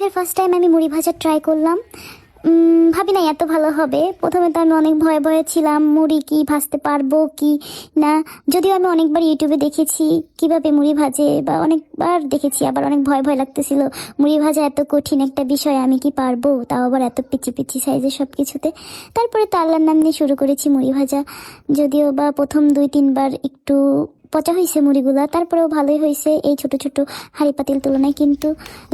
লাইফের first time আমি মুড়ি ভাজা ট্রাই করলাম। ভাবি না এত ভালো হবে। প্রথমে তো আমি অনেক ভয়ে ভয়ে ছিলাম, মুড়ি কি ভাজতে পারব, কি না। যদিও আমি অনেকবার ইউটিউবে দেখেছি কীভাবে মুড়ি ভাজে, বা অনেকবার দেখেছি, আবার অনেক ভয় ভয় লাগতেছিল, মুড়ি ভাজা এত কঠিন একটা বিষয়, আমি কি পারব? তাও আবার এত পিচি পিচি সাইজের সব কিছুতে তারপরে তো আল্লাহর নাম নিয়ে শুরু করেছি মুড়ি ভাজা। যদিও বা প্রথম দুই, তিনবার একটু পচা হয়েছে মুড়িগুলা, তারপরেও ভালোই হয়েছে এই ছোট ছোট হাঁড়ি পাতিল তুলনায়। কিন্তু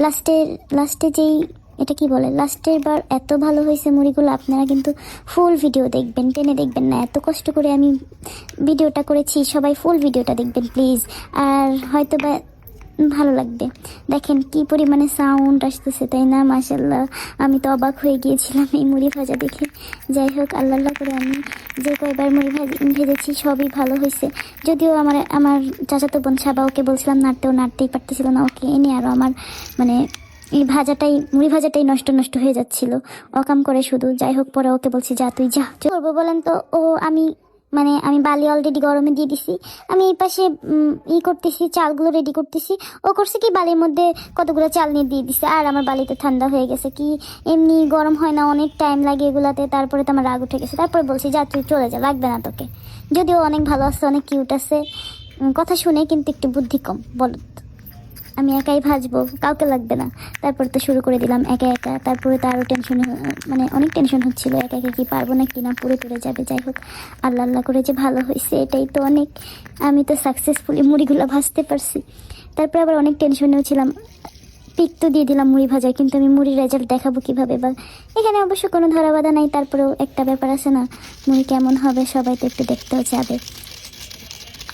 লাস্টের, লাস্টে যেই, এটা কি বলে? লাস্টের বার এত ভালো হয়েছে মুড়িগুলো, আপনারা কিন্তু ফুল ভিডিও দেখবেন, টেনে দেখবেন না। এত কষ্ট করে আমি ভিডিওটা করেছি, সবাই ফুল ভিডিওটা দেখবেন প্লিজ আর হয়তো বা ভালো লাগবে। দেখেন কি পরিমাণে সাউন্ড আসতেছে, তাই না? মাসাল্লাহ আমি তো অবাক হয়ে গিয়েছিলাম এই মুড়ি ভাজা দেখে। যাই হোক আল্লাহ করে আমি যে কয়বার মুড়ি ভাজি, ভেজেছি, সবই ভালো হয়েছে। যদিও আমার আমার চাচাতো বোন সাবা, ওকে বলছিলাম নাড়তেও নাড়তেই পারতেছিল না, ওকে এনে আরও আমার মানে এই ভাজাটাই, মুড়ি ভাজাটাই নষ্ট নষ্ট হয়ে যাচ্ছিল। অকাম করে শুধু, যাই হোক, পরে ওকে বলছি, যা, তুই যা। করব বলেন তো? ও, আমি মানে আমি বালি অলরেডি গরমে দিয়ে দিছি। আমি এই পাশে ই করতেছি, চালগুলো রেডি করতেছি। ও করছে কি, বালির মধ্যে কতগুলো চাল নিয়ে দিয়ে দিছে। আর আমার বালিতে ঠান্ডা হয়ে গেছে কি, এমনি গরম হয় না, অনেক টাইম লাগে এগুলাতে। তারপরে তো আমার রাগ উঠে গেছে। তারপরে বলছি, যা, তুই চলে যা, লাগবে না তোকে। যদিও অনেক ভালো আছে, অনেক কিউট আছে। কথা শুনে কিন্তু একটু বুদ্ধি কম, বলো। আমি একাই ভাজবো কাউকে লাগবে না। তারপর তো শুরু করে দিলাম একা একা। তারপরে তো আরও টেনশন মানে অনেক টেনশন হচ্ছিল একা একা কি পারব না কি না পুরো পুরে যাবে যাই হোক। আল্লাহ আল্লাহ করে যে ভালো হয়েছে এটাই তো অনেক। আমি তো সাকসেসফুলি মুড়িগুলো ভাজতে পারছি। তারপর আবার অনেক টেনশনেও ছিলাম। পিক তো দিয়ে দিলাম মুড়ি ভাজায় কিন্তু আমি মুড়ির রেজাল্ট দেখাবো কীভাবে বা এখানে অবশ্য কোনো ধরা বাধা নাই তারপরেও একটা ব্যাপার আছে না? মুড়ি কেমন হবে সবাই তো একটু দেখতেও যাবে।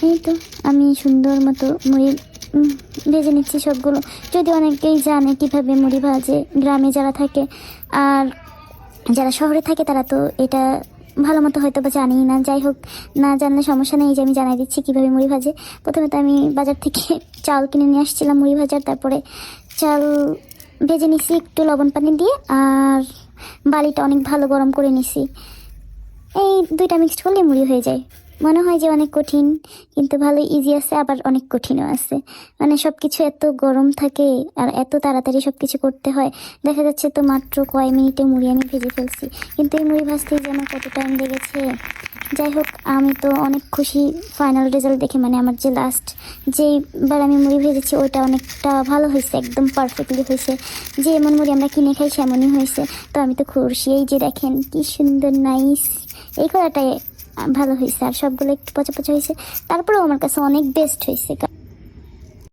এই তো আমি সুন্দর মতো মুড়ি উম, ভেজে নিচ্ছি সবগুলো। যদি অনেকেই জানে কীভাবে মুড়ি ভাজে, গ্রামে যারা থাকে আর যারা শহরে থাকে তারা তো এটা ভালো মতো হয়তো বা জানেই না। যাই হোক, না জানলে সমস্যা নেই যে আমি জানাই দিচ্ছি কীভাবে মুড়ি ভাজে। প্রথমে তো আমি বাজার থেকে চাল কিনে নিয়ে আসছিলাম মুড়ি ভাজার, তারপরে চাল ভেজে নিছি একটু লবণ পানি দিয়ে আর বালিটা অনেক ভালো গরম করে নিছি। এই দুইটা মিক্সড করলে মুড়ি হয়ে যায়। মনে হয় যে অনেক কঠিন, কিন্তু ভালো ইজি আছে, আবার অনেক কঠিনও আছে। মানে সব কিছু এত গরম থাকে, আর এত তাড়াতাড়ি সব কিছু করতে হয়। দেখা যাচ্ছে তো মাত্র কয় মিনিটে মুড়ি আমি ভেজে ফেলছি। কিন্তু এই মুড়ি ভাজতেই যেন কত টাইম লেগেছে? যাই হোক, আমি তো অনেক খুশি ফাইনাল রেজাল্ট দেখে মানে আমার যে লাস্ট যেইবার আমি মুড়ি ভেজেছি, ওইটা অনেকটা ভালো হয়েছে, একদম পারফেক্টলি হয়েছে। যে এমন মুড়ি আমরা কিনে খাই, সেমনই হয়েছে। তো আমি তো খুশি, এই যে দেখেন, কি সুন্দর নাইস এই করাটাই ভালো হয়েছে আর সবগুলো একটু পচা পচা হয়েছে। তারপরেও আমার কাছে অনেক বেস্ট হয়েছে